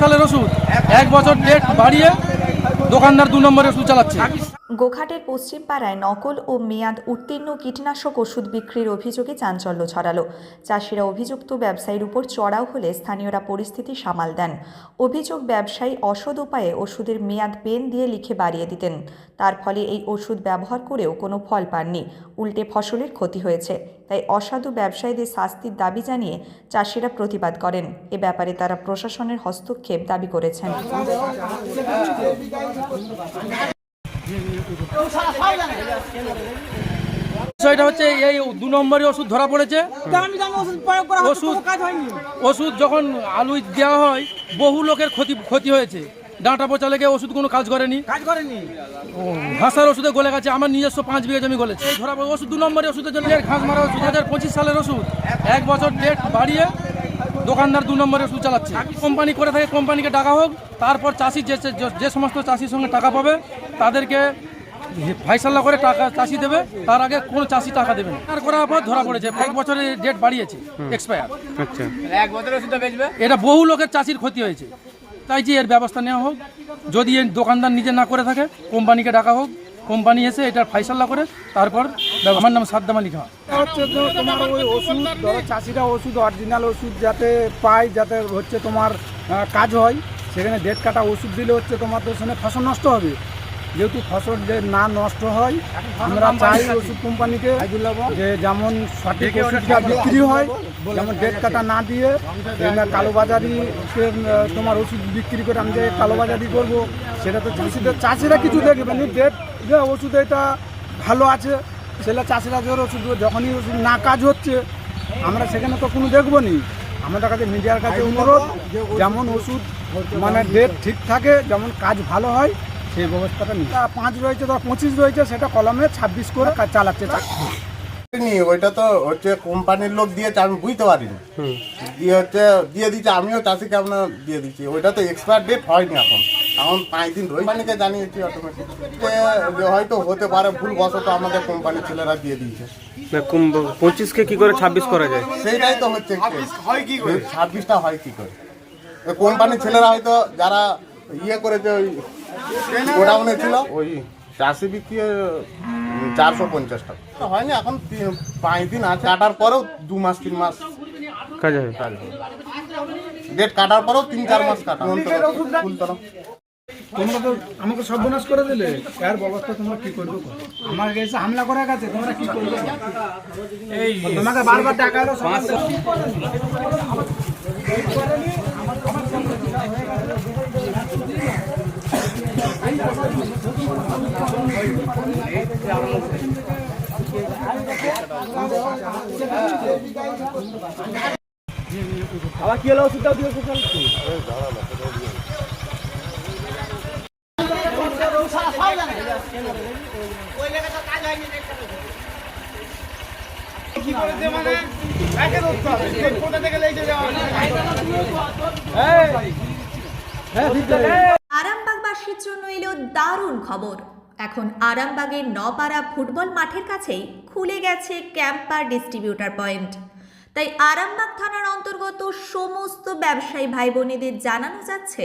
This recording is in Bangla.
সালের ওষুধ। এক বছর ডেট বাড়িয়ে দোকানদার দু নম্বরের ওষুধ চালাচ্ছে। গোঘাটের পশ্চিম পাড়ায় নকল ও মেয়াদ উত্তীর্ণ কীটনাশক ওষুধ বিক্রির অভিযোগে চাঞ্চল্য ছড়ালো। চাষিরা অভিযুক্ত ব্যবসায়ীর উপর চড়াও হলে স্থানীয়রা পরিস্থিতি সামাল দেন। অভিযোগ, ব্যবসায়ী অসৎ উপায়ে ওষুধের মেয়াদ পেন দিয়ে লিখে বাড়িয়ে দিতেন। তার ফলে এই ওষুধ ব্যবহার করেও কোনো ফল পাননি। উল্টে ফসলের ক্ষতি হয়েছে। তাই অসাধু ব্যবসায়ীদের শাস্তির দাবি জানিয়ে চাষিরা প্রতিবাদ করেন। এ ব্যাপারে তারা প্রশাসনের হস্তক্ষেপ দাবি করেছেন। বিষয়টা হচ্ছে এই দু ওষুধ ধরা পড়েছে। ওষুধ ওষুধ- যখন দেওয়া হয়, বহু লোকের ক্ষতি ক্ষতি হয়েছে। ডাঁটা পচা লেগে ওষুধ কোনো কাজ করেনি। ওষুধে গলে গেছে। আমার নিজস্ব পাঁচ ধরা ওষুধ দু নম্বরে ওষুধের জন্য। ঘাস মারা ওষুধ। হাজার পঁচিশ সালের ওষুধ। এক বছর ডেট বাড়িয়ে দোকানদার দু নম্বরে ওষুধ চালাচ্ছে। কোম্পানি করে থাকে কোম্পানিকে টাকা হোক তারপর চাষি যে যে- সমস্ত চাষির সঙ্গে টাকা পাবে তাদেরকে ফাইসাল্লা করে টাকা চাষি দেবে তার আগে কোনো চাষি টাকা দেবে না। আর করার পর ধরা পড়েছে এক বছরের ডেট বাড়িয়েছে এক্সপায়ার আচ্ছা। এটা বহু লোকের চাষির ক্ষতি হয়েছে। তাই যে এর ব্যবস্থা নেওয়া হোক যদি এর দোকানদার নিজে না করে থাকে কোম্পানিকে ডাকা হোক কোম্পানি এসে এটার ফাইসাল্লা করে তারপর আমার নাম সাদ্দাম আলী খান। হচ্ছে তোমার ওই ওষুধ ধরো চাষিরা ওষুধ অরিজিনাল ওষুধ যাতে পায় যাতে হচ্ছে তোমার কাজ হয় সেখানে ডেট কাটা ওষুধ দিলে হচ্ছে তোমার তো সেখানে ফসল নষ্ট হবে। যেহেতু ফসল যে না নষ্ট হয় আমরা চাই ওষুধ কোম্পানিকে যে যেমন সঠিক ওষুধটা বিক্রি হয় যেমন ডেট কাটা না দিয়ে কালোবাজারি তোমার ওষুধ বিক্রি করে আমি যে কালোবাজারি করব সেটা তো চাষিদের চাষিরা কিছু দেখবে না ডেট যে ওষুধ এটা ভালো আছে সেটা চাষিরা যে ওষুধ যখনই ওষুধ না কাজ হচ্ছে আমরা সেখানে তো কোনো দেখব নি আমাদের কাছে মিডিয়ার কাছে অনুরোধ যেমন ওষুধ মানে ডেট ঠিক থাকে যেমন কাজ ভালো হয় সেই ব্যবস্থাটা নিই পাঁচ রয়েছে ধর পঁচিশ রয়েছে সেটা কলমে ছাব্বিশ করে কাজ চালাচ্ছে নি ওইটা তো হচ্ছে কোম্পানির লোক দিয়েছে আমি বুঝতে পারিনি। দিয়ে হচ্ছে দিয়ে দিচ্ছে আমিও চাষিকে আপনার দিয়ে দিচ্ছি। ওইটা তো এক্সপায়ার ডেট হয়নি এখন। এখন পাঁচ দিন কোম্পানিকে জানিয়েছি অটোমেটিক হয়তো হতে পারে ভুল বশত আমাদের কোম্পানির ছেলেরা দিয়ে দিয়েছে। পঁচিশকে কি করে ছাব্বিশ করা যায়? সেইটাই তো হচ্ছে হয় কি করে? ছাব্বিশটা হয় কি করে? কোম্পানির ছেলেরা হয়তো যারা ইয়ে করেছে ওই গোডাউনে ছিল ওই চাষি বিক্রি চারশো পঞ্চাশ টাকা। হয়নি এখন পাঁচ দিন আছে। কাটার পরেও দু মাস তিন মাস কাজ হবে। কাজ হবে। ডেট কাটার পরেও তিন চার মাস কাটা। তোমরা তো আমাকে সর্বনাশ করে দিলে এর ব্যবস্থা তোমরা কি করবে করো? আমার কাছে হামলা করার কাছে তোমরা কি করবে করো? তোমাকে বারবার টাকা এলো আবার কি হলো আরামবাগবাসীর জন্য এলো দারুণ খবর। এখন আরামবাগের নপাড়া ফুটবল মাঠের কাছেই খুলে গেছে ক্যাম্পার ডিস্ট্রিবিউটার পয়েন্ট। তাই আরামবাগ থানার অন্তর্গত সমস্ত ব্যবসায়ী ভাই বোনেদের জানানো যাচ্ছে